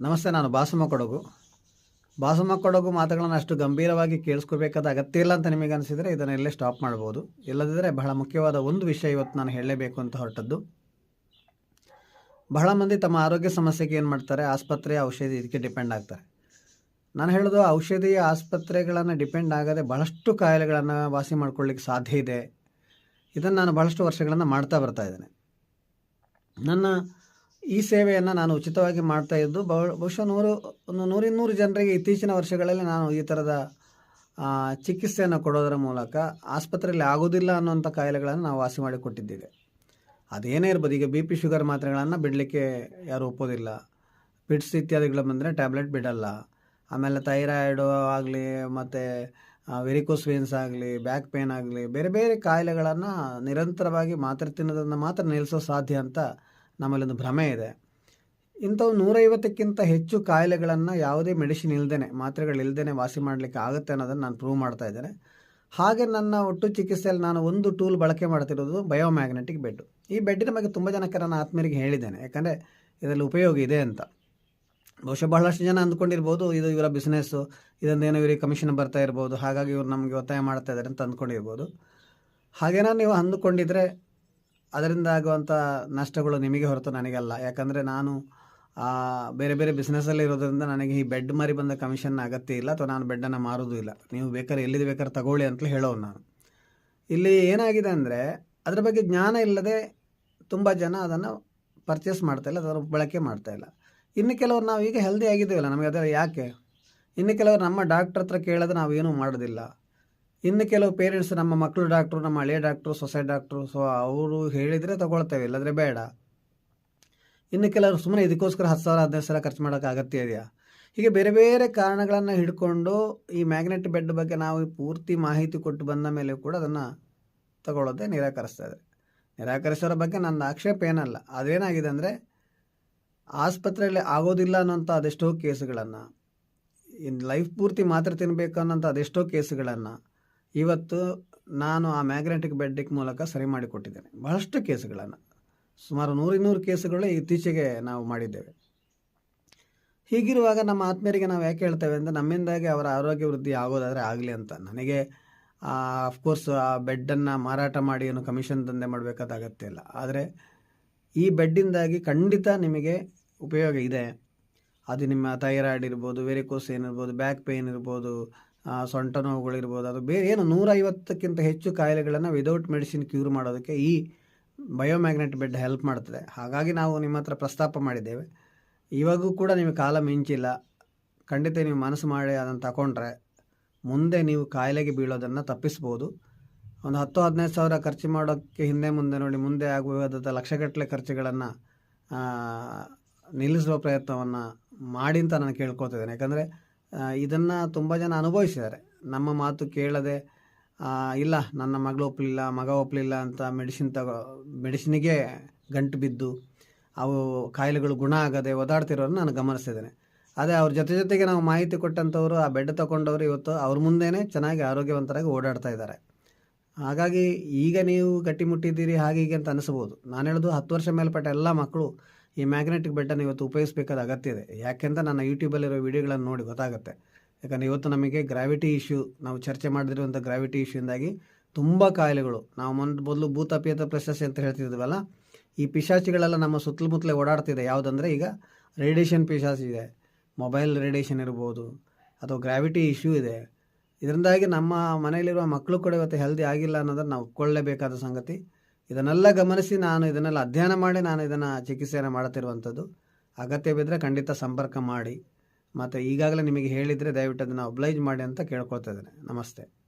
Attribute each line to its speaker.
Speaker 1: ನಮಸ್ತೆ, ನಾನು ಬಾಸುಮ ಕೊಡಗು. ಬಾಸುಮ ಕೊಡಗು ಮಾತುಗಳನ್ನು ಅಷ್ಟು ಗಂಭೀರವಾಗಿ ಕೇಳಿಸ್ಕೋಬೇಕಾದ ಅಗತ್ಯ ಇಲ್ಲ ಅಂತ ನಿಮಗೆ ಅನಿಸಿದರೆ ಇದನ್ನು ಇಲ್ಲೇ ಸ್ಟಾಪ್ ಮಾಡ್ಬೋದು. ಇಲ್ಲದಿದ್ದರೆ ಬಹಳ ಮುಖ್ಯವಾದ ಒಂದು ವಿಷಯ ಇವತ್ತು ನಾನು ಹೇಳಲೇಬೇಕು ಅಂತ ಹೊರಟದ್ದು. ಬಹಳ ಮಂದಿ ತಮ್ಮ ಆರೋಗ್ಯ ಸಮಸ್ಯೆಗೆ ಏನು ಮಾಡ್ತಾರೆ? ಆಸ್ಪತ್ರೆ ಔಷಧಿ ಇದಕ್ಕೆ ಡಿಪೆಂಡ್ ಆಗ್ತಾರೆ. ನಾನು ಹೇಳೋದು ಔಷಧಿ ಆಸ್ಪತ್ರೆಗಳನ್ನು ಡಿಪೆಂಡ್ ಆಗದೆ ಬಹಳಷ್ಟು ಕಾಯಿಲೆಗಳನ್ನು ವಾಸಿ ಮಾಡ್ಕೊಳ್ಳಿಕ್ಕೆ ಸಾಧ್ಯ ಇದೆ. ಇದನ್ನು ನಾನು ಬಹಳಷ್ಟು ವರ್ಷಗಳನ್ನು ಮಾಡ್ತಾ ಬರ್ತಾ ಇದ್ದೇನೆ. ನನ್ನ ಈ ಸೇವೆಯನ್ನು ನಾನು ಉಚಿತವಾಗಿ ಮಾಡ್ತಾ ಇದ್ದು, ಬಹು, ಬಹುಶಃ ನೂರು, ಒಂದು ನೂರಿನ್ನೂರು ಜನರಿಗೆ ಇತ್ತೀಚಿನ ವರ್ಷಗಳಲ್ಲಿ ನಾನು ಈ ಥರದ ಚಿಕಿತ್ಸೆಯನ್ನು ಕೊಡೋದರ ಮೂಲಕ ಆಸ್ಪತ್ರೆಯಲ್ಲಿ ಆಗೋದಿಲ್ಲ ಅನ್ನುವಂಥ ಕಾಯಿಲೆಗಳನ್ನು ನಾವು ವಾಸಿ ಮಾಡಿ ಕೊಟ್ಟಿದ್ದೇವೆ ಅದೇನೇ ಇರ್ಬೋದು, ಈಗ ಬಿ ಪಿ ಶುಗರ್ ಮಾತ್ರೆಗಳನ್ನು ಬಿಡಲಿಕ್ಕೆ ಯಾರು ಒಪ್ಪೋದಿಲ್ಲ. ಪಿಟ್ಸ್ ಇತ್ಯಾದಿಗಳು ಬಂದರೆ ಟ್ಯಾಬ್ಲೆಟ್ ಬಿಡಲ್ಲ. ಆಮೇಲೆ ಥೈರಾಯ್ಡು ಆಗಲಿ, ಮತ್ತು ವೆರಿಕೋಸ್ ವೇನ್ಸ್ ಆಗಲಿ ಬ್ಯಾಕ್ ಪೇನ್ ಆಗಲಿ, ಬೇರೆ ಬೇರೆ ಕಾಯಿಲೆಗಳನ್ನು ನಿರಂತರವಾಗಿ ಮಾತ್ರೆ ತಿನ್ನೋದನ್ನು ಮಾತ್ರ ನಿಲ್ಲಿಸೋ ಸಾಧ್ಯ ಅಂತ ನಮ್ಮಲ್ಲೊಂದು ಭ್ರಮೆ ಇದೆ. ಇಂಥವು ನೂರೈವತ್ತಕ್ಕಿಂತ ಹೆಚ್ಚು ಕಾಯಿಲೆಗಳನ್ನು ಯಾವುದೇ ಮೆಡಿಸಿನ್ ಇಲ್ಲದೇ ಮಾತ್ರೆಗಳಿಲ್ಲದೇ ವಾಸಿ ಮಾಡಲಿಕ್ಕೆ ಆಗುತ್ತೆ ಅನ್ನೋದನ್ನು ನಾನು ಪ್ರೂವ್ ಮಾಡ್ತಾ ಇದ್ದೇನೆ. ಹಾಗೆ ನನ್ನ ಒಟ್ಟು ಚಿಕಿತ್ಸೆಯಲ್ಲಿ ನಾನು ಒಂದು ಟೂಲ್ ಬಳಕೆ ಮಾಡ್ತಿರೋದು ಬಯೋಮ್ಯಾಗ್ನೆಟಿಕ್ ಬೆಡ್. ಈ ಬೆಡ್ಡಿನ ಬಗ್ಗೆ ತುಂಬ ಜನಕ್ಕೆ ನಾನು ಆತ್ಮೀಯರಿಗೆ ಹೇಳಿದ್ದೇನೆ. ಯಾಕಂದರೆ ಇದರಲ್ಲಿ ಉಪಯೋಗ ಇದೆ ಅಂತ. ಬಹುಶಃ ಬಹಳಷ್ಟು ಜನ ಅಂದ್ಕೊಂಡಿರ್ಬೋದು, ಇದು ಇವರ ಬಿಸ್ನೆಸ್ಸು ಇದೊಂದೇನೋ ಇವರಿಗೆ ಕಮಿಷನ್ ಬರ್ತಾ ಇರ್ಬೋದು, ಹಾಗಾಗಿ ಇವರು ನಮಗೆ ಒತ್ತಾಯ ಮಾಡ್ತಾ ಇದ್ದಾರೆ ಅಂತ ಅಂದ್ಕೊಂಡಿರ್ಬೋದು. ಹಾಗೇನೋ ನೀವು ಅಂದುಕೊಂಡಿದ್ರೆ ಅದರಿಂದ ಆಗುವಂಥ ನಷ್ಟಗಳು ನಿಮಗೆ ಹೊರತು ನನಗಲ್ಲ. ಯಾಕಂದರೆ ನಾನು ಬೇರೆ ಬೇರೆ ಬಿಸ್ನೆಸ್ಸಲ್ಲಿ ಇರೋದ್ರಿಂದ ನನಗೆ ಈ ಬೆಡ್ ಮಾರಿ ಬಂದ ಕಮಿಷನ್ ಅಗತ್ಯ ಇಲ್ಲ. ಅಥವಾ ನಾನು ಬೆಡ್ಡನ್ನು ಮಾರೋದು ಇಲ್ಲ. ನೀವು ಬೇಕಾದ್ರೆ ಎಲ್ಲಿದೆ ಬೇಕಾದ್ರೆ ತಗೊಳ್ಳಿ ಅಂತಲೇ ಹೇಳೋನು ನಾನು. ಇಲ್ಲಿ ಏನಾಗಿದೆ ಅಂದರೆ, ಅದರ ಬಗ್ಗೆ ಜ್ಞಾನ ಇಲ್ಲದೆ ತುಂಬ ಜನ ಅದನ್ನು ಪರ್ಚೇಸ್ ಮಾಡ್ತಾ ಇಲ್ಲ ಅದರ ಬಳಕೆ ಮಾಡ್ತಾ ಇಲ್ಲ. ಇನ್ನು ಕೆಲವರು ನಾವು ಈಗ ಹೆಲ್ದಿ ಆಗಿದ್ದೇವಲ್ಲ, ನಮಗೆ ಅದರ ಯಾಕೆ? ಇನ್ನು ಕೆಲವರು ನಮ್ಮ ಡಾಕ್ಟ್ರ್ ಹತ್ರ ಕೇಳಿದ್ರೆ ನಾವು ಏನೂ ಮಾಡೋದಿಲ್ಲ. ಇನ್ನು ಕೆಲವು ಪೇರೆಂಟ್ಸ್ ನಮ್ಮ ಮಕ್ಕಳು ಡಾಕ್ಟ್ರು ನಮ್ಮ ಹಳೆಯ ಡಾಕ್ಟ್ರು ಸೊಸೈಟಿ ಡಾಕ್ಟ್ರು ಸೊ ಅವರು ಹೇಳಿದರೆ ತಗೊಳ್ತೇವೆ, ಇಲ್ಲದ್ರೆ ಬೇಡ. ಇನ್ನು ಕೆಲವರು ಸುಮ್ಮನೆ ಇದಕ್ಕೋಸ್ಕರ ಹತ್ತು ಸಾವಿರ, ಹದಿನೈದು ಸಾವಿರ ಖರ್ಚು ಮಾಡೋಕೆ ಅಗತ್ಯ ಇದೆಯಾ? ಹೀಗೆ ಬೇರೆ ಬೇರೆ ಕಾರಣಗಳನ್ನು ಹಿಡ್ಕೊಂಡು ಈ ಮ್ಯಾಗ್ನೆಟ್ ಬೆಡ್ ಬಗ್ಗೆ ನಾವು ಪೂರ್ತಿ ಮಾಹಿತಿ ಕೊಟ್ಟು ಬಂದ ಮೇಲೆ ಕೂಡ ಅದನ್ನು ತಗೊಳ್ಳೋದೇ ನಿರಾಕರಿಸ್ತಾ ಇದೆ ನಿರಾಕರಿಸೋರ ಬಗ್ಗೆ ನನ್ನ ಆಕ್ಷೇಪ ಏನಲ್ಲ. ಅದೇನಾಗಿದೆ ಅಂದರೆ ಆಸ್ಪತ್ರೆಯಲ್ಲಿ ಆಗೋದಿಲ್ಲ ಅನ್ನೋಂಥ ಅದೆಷ್ಟೋ ಕೇಸುಗಳನ್ನು ಲೈಫ್ ಪೂರ್ತಿ ಮಾತ್ರ ತಿನ್ನಬೇಕು ಅನ್ನೋಂಥ ಅದೆಷ್ಟೋ ಕೇಸುಗಳನ್ನು ಇವತ್ತು ನಾನು ಆ ಮ್ಯಾಗ್ನೆಟಿಕ್ ಬೆಡ್ಡಿಕ್ ಮೂಲಕ ಸರಿ ಮಾಡಿಕೊಟ್ಟಿದ್ದೇನೆ ಬಹಳಷ್ಟು ಕೇಸುಗಳನ್ನು. ಸುಮಾರು ನೂರಿನ್ನೂರು ಕೇಸುಗಳು ಇತ್ತೀಚೆಗೆ ನಾವು ಮಾಡಿದ್ದೇವೆ. ಹೀಗಿರುವಾಗ ನಮ್ಮ ಆತ್ಮೀಯರಿಗೆ ನಾವು ಯಾಕೆ ಹೇಳ್ತೇವೆ ಅಂದರೆ ನಮ್ಮಿಂದಾಗಿ ಅವರ ಆರೋಗ್ಯ ವೃದ್ಧಿ ಆಗೋದಾದರೆ ಆಗಲಿ ಅಂತ. ನನಗೆ ಅಫ್ಕೋರ್ಸ್ ಆ ಬೆಡ್ಡನ್ನು ಮಾರಾಟ ಮಾಡಿ ಏನು ಕಮಿಷನ್ ದಂಧೆ ಮಾಡಬೇಕಾದ ಅಗತ್ಯ ಇಲ್ಲ. ಆದರೆ ಈ ಬೆಡ್ಡಿಂದಾಗಿ ಖಂಡಿತ ನಿಮಗೆ ಉಪಯೋಗ ಇದೆ. ಅದು ನಿಮ್ಮ ಥೈರಾಯ್ಡ್ ಇರ್ಬೋದು ವೆರಿಕೋಸ್ ಏನಿರ್ಬೋದು ಬ್ಯಾಕ್ ಪೇನ್ ಇರ್ಬೋದು ಸೊಂಟ ನೋವುಗಳಿರ್ಬೋದು. ಅದು ಬೇರೆ ಏನು ನೂರೈವತ್ತಕ್ಕಿಂತ ಹೆಚ್ಚು ಕಾಯಿಲೆಗಳನ್ನು ವಿದೌಟ್ ಮೆಡಿಸಿನ್ ಕ್ಯೂರ್ ಮಾಡೋದಕ್ಕೆ ಈ ಬಯೋಮ್ಯಾಗ್ನೆಟ್ ಬೆಡ್ ಹೆಲ್ಪ್ ಮಾಡ್ತದೆ. ಹಾಗಾಗಿ ನಾವು ನಿಮ್ಮ ಹತ್ರ ಪ್ರಸ್ತಾಪ ಮಾಡಿದ್ದೇವೆ. ಇವಾಗೂ ಕೂಡ ನಿಮಗೆ ಕಾಲ ಮಿಂಚಿಲ್ಲ. ಖಂಡಿತ ನೀವು ಮನಸ್ಸು ಮಾಡಿ ಅದನ್ನು ತಗೊಂಡ್ರೆ ಮುಂದೆ ನೀವು ಕಾಯಿಲೆಗೆ ಬೀಳೋದನ್ನು ತಪ್ಪಿಸ್ಬೋದು. ಒಂದು ಹತ್ತು, ಹದಿನೈದು ಸಾವಿರ ಖರ್ಚು ಮಾಡೋಕ್ಕೆ ಹಿಂದೆ ಮುಂದೆ ನೋಡಿ, ಮುಂದೆ ಆಗಬಹುದಾದ ಲಕ್ಷಗಟ್ಟಲೆ ಖರ್ಚುಗಳನ್ನು ನಿಲ್ಲಿಸುವ ಪ್ರಯತ್ನವನ್ನು ಮಾಡಿ ಅಂತ ನಾನು ಕೇಳ್ಕೊತಿದ್ದೇನೆ. ಯಾಕಂದರೆ ಇದನ್ನು ತುಂಬ ಜನ ಅನುಭವಿಸಿದ್ದಾರೆ. ನಮ್ಮ ಮಾತು ಕೇಳದೆ ಇಲ್ಲ, ನನ್ನ ಮಗಳು ಒಪ್ಪಲಿಲ್ಲ ಮಗ ಒಪ್ಪಲಿಲ್ಲ ಅಂತ ಮೆಡಿಸಿನ್ ತಗೋ, ಮೆಡಿಸಿನಿಗೆ ಗಂಟು ಬಿದ್ದು, ಅವು ಕಾಯಿಲೆಗಳು ಗುಣ ಆಗದೆ ಓದಾಡ್ತಿರೋರನ್ನ ನಾನು ಗಮನಿಸಿದ್ದೇನೆ ಅದೇ ಅವ್ರ ಜೊತೆ ಜೊತೆಗೆ ನಾವು ಮಾಹಿತಿ ಕೊಟ್ಟಂಥವ್ರು, ಆ ಬೆಡ್ ತಗೊಂಡವರು ಇವತ್ತು ಅವ್ರ ಮುಂದೆನೇ ಚೆನ್ನಾಗಿ ಆರೋಗ್ಯವಂತರಾಗಿ ಓಡಾಡ್ತಾ ಇದ್ದಾರೆ. ಹಾಗಾಗಿ ಈಗ ನೀವು ಗಟ್ಟಿಮುಟ್ಟಿದ್ದೀರಿ ಹಾಗೆ ಹೀಗೆ ಅಂತ ಅನಿಸ್ಬೋದು. ನಾನು ಹೇಳೋದು ಹತ್ತು ವರ್ಷ ಮೇಲ್ಪಟ್ಟ ಎಲ್ಲ ಮಕ್ಕಳು ಈ ಮ್ಯಾಗ್ನೆಟಿಕ್ ಬೆಟ್ಟನ್ನು ಇವತ್ತು ಉಪಯೋಗಿಸಬೇಕಾದ ಅಗತ್ಯ ಇದೆ. ಯಾಕೆಂದ್ರೆ ನನ್ನ ಯೂಟ್ಯೂಬಲ್ಲಿರೋ ವಿಡಿಯೋಗಳನ್ನು ನೋಡಿ ಗೊತ್ತಾಗುತ್ತೆ. ಯಾಕಂದರೆ ಇವತ್ತು ನಮಗೆ ಗ್ರಾವಿಟಿ ಇಶ್ಯೂ ನಾವು ಚರ್ಚೆ ಮಾಡದಿರುವಂಥ ಗ್ರಾವಿಟಿ ಇಶ್ಯೂಯಿಂದಾಗಿ ತುಂಬ ಕಾಯಿಲೆಗಳು. ನಾವು ಮೊನ್ನೆ ಮೊದಲು ಭೂತಪೇತ ಪ್ರಶಸ್ತಿ ಅಂತ ಹೇಳ್ತಿದ್ವಲ್ಲ, ಈ ಪಿಶಾಚಿಗಳೆಲ್ಲ ನಮ್ಮ ಸುತ್ತಮುತ್ತಲೇ ಓಡಾಡ್ತಿದೆ. ಯಾವುದಂದರೆ ಈಗ ರೇಡಿಯೇಷನ್ ಪಿಶಾಚಿ ಇದೆ. ಮೊಬೈಲ್ ರೇಡಿಯೇಷನ್ ಇರ್ಬೋದು, ಅಥವಾ ಗ್ರಾವಿಟಿ ಇಶ್ಯೂ ಇದೆ. ಇದರಿಂದಾಗಿ ನಮ್ಮ ಮನೆಯಲ್ಲಿರುವ ಮಕ್ಕಳು ಕೂಡ ಇವತ್ತು ಹೆಲ್ದಿ ಆಗಿಲ್ಲ ಅನ್ನೋದನ್ನು ನಾವು ಒಪ್ಕೊಳ್ಳೇಬೇಕಾದ ಸಂಗತಿ. ಇದನ್ನೆಲ್ಲ ಗಮನಿಸಿ ನಾನು ಇದನ್ನೆಲ್ಲ ಅಧ್ಯಯನ ಮಾಡಿ ನಾನು ಇದನ್ನು ಚಿಕಿತ್ಸೆಯನ್ನು ಮಾಡುತ್ತಿರುವಂಥದ್ದು. ಅಗತ್ಯ ಬಿದ್ದರೆ ಖಂಡಿತ ಸಂಪರ್ಕ ಮಾಡಿ. ಮತ್ತು ಈಗಾಗಲೇ ನಿಮಗೆ ಹೇಳಿದರೆ ದಯವಿಟ್ಟು ಅದನ್ನು ಒಬ್ಲೈಜ್ ಮಾಡಿ ಅಂತ ಕೇಳ್ಕೊಳ್ತಾ ಇದ್ದೇನೆ. ನಮಸ್ತೆ.